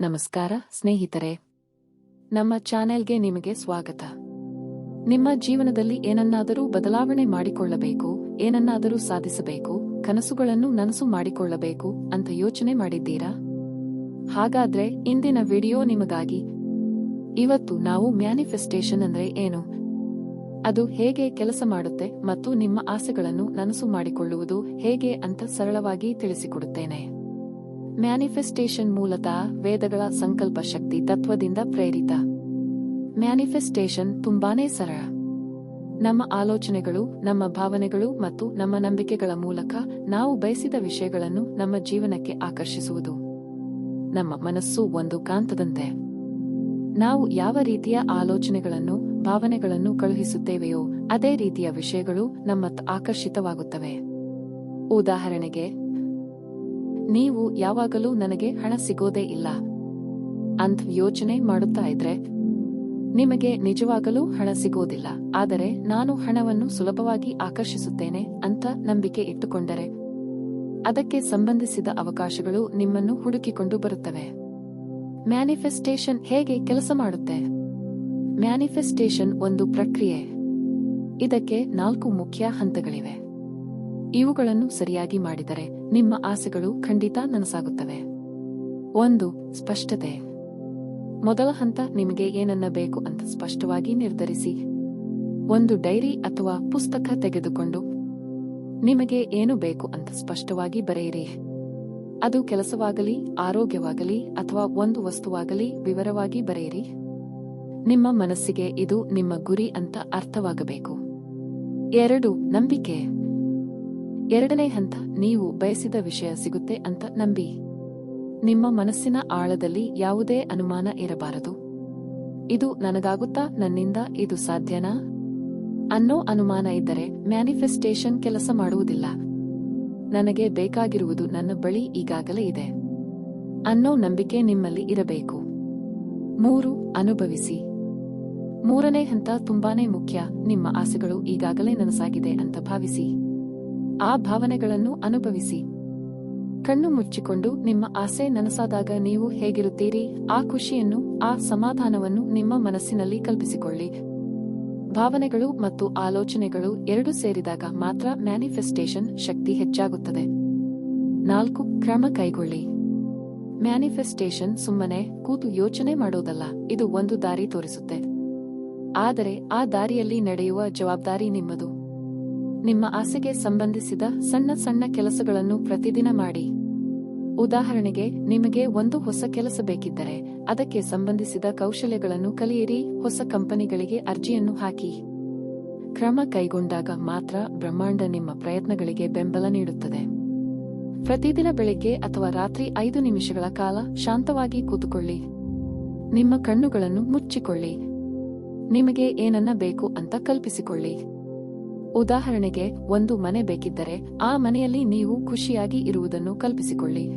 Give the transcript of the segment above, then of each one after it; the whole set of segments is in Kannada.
ನಮಸ್ಕಾರ, ಸ್ನೇಹಿತರೆ. ನಮ್ಮ ಚಾನೆಲ್ಗೆ ನಿಮಗೆ ಸ್ವಾಗತ. ನಿಮ್ಮ ಜೀವನದಲ್ಲಿ ಏನನ್ನಾದರೂ ಬದಲಾವಣೆ ಮಾಡಿಕೊಳ್ಳಬೇಕು, ಏನನ್ನಾದರೂ ಸಾಧಿಸಬೇಕು, ಕನಸುಗಳನ್ನು ನನಸು ಮಾಡಿಕೊಳ್ಳಬೇಕು ಅಂತ ಯೋಚನೆ ಮಾಡಿದ್ದೀರಾ? ಹಾಗಾದ್ರೆ ಇಂದಿನ ವಿಡಿಯೋ ನಿಮಗಾಗಿ. ಇವತ್ತು ನಾವು ಮ್ಯಾನಿಫೆಸ್ಟೇಷನ್ ಅಂದ್ರೆ ಏನು? ಅದು ಹೇಗೆ ಕೆಲಸ ಮಾಡುತ್ತೆ ಮತ್ತು ನಿಮ್ಮ ಆಸೆಗಳನ್ನು ನನಸು ಮಾಡಿಕೊಳ್ಳುವುದು ಹೇಗೆ ಅಂತ ಸರಳವಾಗಿ ತಿಳಿಸಿಕೊಡುತ್ತೇನೆ. ಮ್ಯಾನಿಫೆಸ್ಟೇಷನ್ ಮೂಲತಃ ವೇದಗಳ ಸಂಕಲ್ಪ ಶಕ್ತಿ ತತ್ವದಿಂದ ಪ್ರೇರಿತ. ಮ್ಯಾನಿಫೆಸ್ಟೇಷನ್ ತುಂಬಾನೇ ಸರಳ. ನಮ್ಮ ಆಲೋಚನೆಗಳು, ನಮ್ಮ ಭಾವನೆಗಳು ಮತ್ತು ನಮ್ಮ ನಂಬಿಕೆಗಳ ಮೂಲಕ ನಾವು ಬಯಸಿದ ವಿಷಯಗಳನ್ನು ನಮ್ಮ ಜೀವನಕ್ಕೆ ಆಕರ್ಷಿಸುವುದು. ನಮ್ಮ ಮನಸ್ಸು ಒಂದು ಕಾಂತದಂತೆ. ನಾವು ಯಾವ ರೀತಿಯ ಆಲೋಚನೆಗಳನ್ನು, ಭಾವನೆಗಳನ್ನು ಕಳುಹಿಸುತ್ತೇವೆಯೋ, ಅದೇ ರೀತಿಯ ವಿಷಯಗಳು ನಮ್ಮತ್ತ ಆಕರ್ಷಿತವಾಗುತ್ತವೆ. ಉದಾಹರಣೆಗೆ ನೀವು ಯಾವಾಗಲೂ ನನಗೆ ಹಣ ಸಿಗೋದೇ ಇಲ್ಲ. ಅಂತ ಯೋಚನೆ ಮಾಡುತ್ತಾ ಇದ್ರೆ ನಿಮಗೆ ನಿಜವಾಗಲೂ ಹಣ ಸಿಗೋದಿಲ್ಲ. ಆದರೆ ನಾನು ಹಣವನ್ನು ಸುಲಭವಾಗಿ ಆಕರ್ಷಿಸುತ್ತೇನೆ ಅಂತ ನಂಬಿಕೆ ಇಟ್ಟುಕೊಂಡರೆ ಅದಕ್ಕೆ ಸಂಬಂಧಿಸಿದ ಅವಕಾಶಗಳು ನಿಮ್ಮನ್ನು ಹುಡುಕಿಕೊಂಡು ಬರುತ್ತವೆ. ಮ್ಯಾನಿಫೆಸ್ಟೇಷನ್ ಹೇಗೆ ಕೆಲಸ ಮಾಡುತ್ತೆ? ಮ್ಯಾನಿಫೆಸ್ಟೇಷನ್ ಒಂದು ಪ್ರಕ್ರಿಯೆ. ಇದಕ್ಕೆ ನಾಲ್ಕು ಮುಖ್ಯ ಹಂತಗಳಿವೆ. ಇವುಗಳನ್ನು ಸರಿಯಾಗಿ ಮಾಡಿದರೆ ನಿಮ್ಮ ಆಸೆಗಳು ಖಂಡಿತ ನನಸಾಗುತ್ತವೆ. ಒಂದು, ಸ್ಪಷ್ಟತೆ. ಮೊದಲ ಹಂತ ನಿಮಗೆ ಏನನ್ನ ಬೇಕು ಅಂತ ಸ್ಪಷ್ಟವಾಗಿ ನಿರ್ಧರಿಸಿ. ಒಂದು, ಡೈರಿ ಅಥವಾ ಪುಸ್ತಕ ತೆಗೆದುಕೊಂಡು. ನಿಮಗೆ ಏನು ಬೇಕು ಅಂತ ಸ್ಪಷ್ಟವಾಗಿ ಬರೆಯಿರಿ. ಅದು ಕೆಲಸವಾಗಲಿ, ಆರೋಗ್ಯವಾಗಲಿ ಅಥವಾ ಒಂದು ವಸ್ತುವಾಗಲಿ ವಿವರವಾಗಿ ಬರೆಯಿರಿ. ನಿಮ್ಮ ಮನಸ್ಸಿಗೆ ಇದು ನಿಮ್ಮ ಗುರಿ ಅಂತ ಅರ್ಥವಾಗಬೇಕು. ಎರಡು, ನಂಬಿಕೆ. ಎರಡನೇ ಹಂತ, ನೀವು ಬಯಸಿದ ವಿಷಯ ಸಿಗುತ್ತೆ ಅಂತ ನಂಬಿ. ನಿಮ್ಮ ಮನಸ್ಸಿನ ಆಳದಲ್ಲಿ ಯಾವುದೇ ಅನುಮಾನ ಇರಬಾರದು. ಇದು ನನಗಾಗುತ್ತಾ, ನನ್ನಿಂದ ಇದು ಸಾಧ್ಯನಾ? ಅನ್ನೋ ಅನುಮಾನ ಇದ್ದರೆ ಮ್ಯಾನಿಫೆಸ್ಟೇಷನ್ ಕೆಲಸ ಮಾಡುವುದಿಲ್ಲ. ನನಗೆ ಬೇಕಾಗಿರುವುದು ನನ್ನ ಬಳಿ ಈಗಾಗಲೇ ಇದೆ. ಅನ್ನೋ ನಂಬಿಕೆ ನಿಮ್ಮಲ್ಲಿ ಇರಬೇಕು. ಮೂರು, ಅನುಭವಿಸಿ. ಮೂರನೇ ಹಂತ ತುಂಬಾನೇ ಮುಖ್ಯ. ನಿಮ್ಮ ಆಸೆಗಳು ಈಗಾಗಲೇ ನನಸಾಗಿದೆ ಅಂತ ಭಾವಿಸಿ. ಆ ಭಾವನೆಗಳನ್ನು ಅನುಭವಿಸಿ. ಕಣ್ಣು ಮುಚ್ಚಿಕೊಂಡು ನಿಮ್ಮ ಆಸೆ ನನಸಾದಾಗ ನೀವು ಹೇಗಿರುತ್ತೀರಿ? ಆ ಖುಷಿಯನ್ನು, ಆ ಸಮಾಧಾನವನ್ನು ನಿಮ್ಮ ಮನಸ್ಸಿನಲ್ಲಿ ಕಲ್ಪಿಸಿಕೊಳ್ಳಿ. ಭಾವನೆಗಳು ಮತ್ತು ಆಲೋಚನೆಗಳು ಎರಡು ಸೇರಿದಾಗ ಮಾತ್ರ ಮ್ಯಾನಿಫೆಸ್ಟೇಷನ್ ಶಕ್ತಿ ಹೆಚ್ಚಾಗುತ್ತದೆ. ನಾಲ್ಕು, ಕ್ರಮ ಕೈಗೊಳ್ಳಿ. ಮ್ಯಾನಿಫೆಸ್ಟೇಷನ್ ಸುಮ್ಮನೆ ಕೂತು ಯೋಚನೆ ಮಾಡೋದಲ್ಲ, ಇದು ಒಂದು ದಾರಿ ತೋರಿಸುತ್ತೆ. ಆದರೆ ಆ ದಾರಿಯಲ್ಲಿ ನಡೆಯುವ ಜವಾಬ್ದಾರಿ ನಿಮ್ಮದು. ನಿಮ್ಮ ಆಸೆಗೆ ಸಂಬಂಧಿಸಿದ ಸಣ್ಣ ಸಣ್ಣ ಕೆಲಸಗಳನ್ನು ಪ್ರತಿದಿನ ಮಾಡಿ. ಉದಾಹರಣೆಗೆ, ನಿಮಗೆ ಒಂದು ಹೊಸ ಕೆಲಸ ಬೇಕಿದ್ದರೆ, ಅದಕ್ಕೆ ಸಂಬಂಧಿಸಿದ ಕೌಶಲ್ಯಗಳನ್ನು ಕಲಿಯಿರಿ, ಹೊಸ ಕಂಪನಿಗಳಿಗೆ ಅರ್ಜಿಯನ್ನು ಹಾಕಿ. ಕ್ರಮ ಕೈಗೊಂಡಾಗ ಮಾತ್ರ ಬ್ರಹ್ಮಾಂಡ ನಿಮ್ಮ ಪ್ರಯತ್ನಗಳಿಗೆ ಬೆಂಬಲ ನೀಡುತ್ತದೆ. ಪ್ರತಿದಿನ ಬೆಳಿಗ್ಗೆ ಅಥವಾ ರಾತ್ರಿ ಐದು ನಿಮಿಷಗಳ ಕಾಲ ಶಾಂತವಾಗಿ ಕೂತುಕೊಳ್ಳಿ. ನಿಮ್ಮ ಕಣ್ಣುಗಳನ್ನು ಮುಚ್ಚಿಕೊಳ್ಳಿ. ನಿಮಗೆ ಏನನ್ನ ಬೇಕು ಅಂತ ಕಲ್ಪಿಸಿಕೊಳ್ಳಿ. ಉದಾಹರಣೆಗೆ, ಒಂದು ಮನೆ ಬೇಕಿದ್ದರೆ, ಆ ಮನೆಯಲ್ಲಿ ನೀವು ಖುಷಿಯಾಗಿ ಇರುವುದನ್ನು ಕಲ್ಪಿಸಿಕೊಳ್ಳಿ.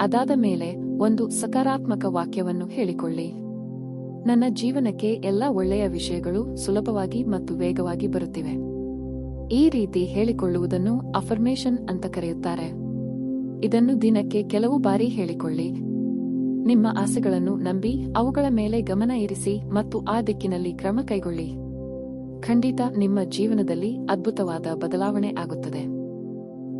ಅದಾದ ಮೇಲೆ, ಒಂದು ಸಕಾರಾತ್ಮಕ ವಾಕ್ಯವನ್ನು ಹೇಳಿಕೊಳ್ಳಿ. ನನ್ನ ಜೀವನಕ್ಕೆ ಎಲ್ಲ ಒಳ್ಳೆಯ ವಿಷಯಗಳು ಸುಲಭವಾಗಿ ಮತ್ತು ವೇಗವಾಗಿ ಬರುತ್ತಿವೆ. ಈ ರೀತಿ ಹೇಳಿಕೊಳ್ಳುವುದನ್ನು ಅಫರ್ಮೇಷನ್ ಅಂತ ಕರೆಯುತ್ತಾರೆ. ಇದನ್ನು ದಿನಕ್ಕೆ ಕೆಲವು ಬಾರಿ ಹೇಳಿಕೊಳ್ಳಿ. ನಿಮ್ಮ ಆಸೆಗಳನ್ನು ನಂಬಿ, ಅವುಗಳ ಮೇಲೆ ಗಮನ ಇರಿಸಿ ಮತ್ತು ಆ ದಿಕ್ಕಿನಲ್ಲಿ ಕ್ರಮ ಕೈಗೊಳ್ಳಿ. ಖಂಡಿತ ನಿಮ್ಮ ಜೀವನದಲ್ಲಿ ಅದ್ಭುತವಾದ ಬದಲಾವಣೆ ಆಗುತ್ತದೆ.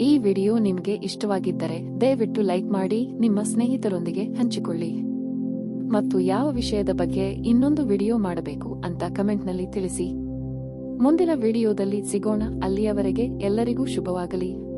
ಈ ವಿಡಿಯೋ ನಿಮಗೆ ಇಷ್ಟವಾಗಿದ್ದರೆ ದಯವಿಟ್ಟು ಲೈಕ್ ಮಾಡಿ, ನಿಮ್ಮ ಸ್ನೇಹಿತರೊಂದಿಗೆ ಹಂಚಿಕೊಳ್ಳಿ. ಮತ್ತು ಯಾವ ವಿಷಯದ ಬಗ್ಗೆ ಇನ್ನೊಂದು ವಿಡಿಯೋ ಮಾಡಬೇಕು ಅಂತ ಕಮೆಂಟ್ನಲ್ಲಿ ತಿಳಿಸಿ. ಮುಂದಿನ ವಿಡಿಯೋದಲ್ಲಿ ಸಿಗೋಣ. ಅಲ್ಲಿಯವರೆಗೆ ಎಲ್ಲರಿಗೂ ಶುಭವಾಗಲಿ.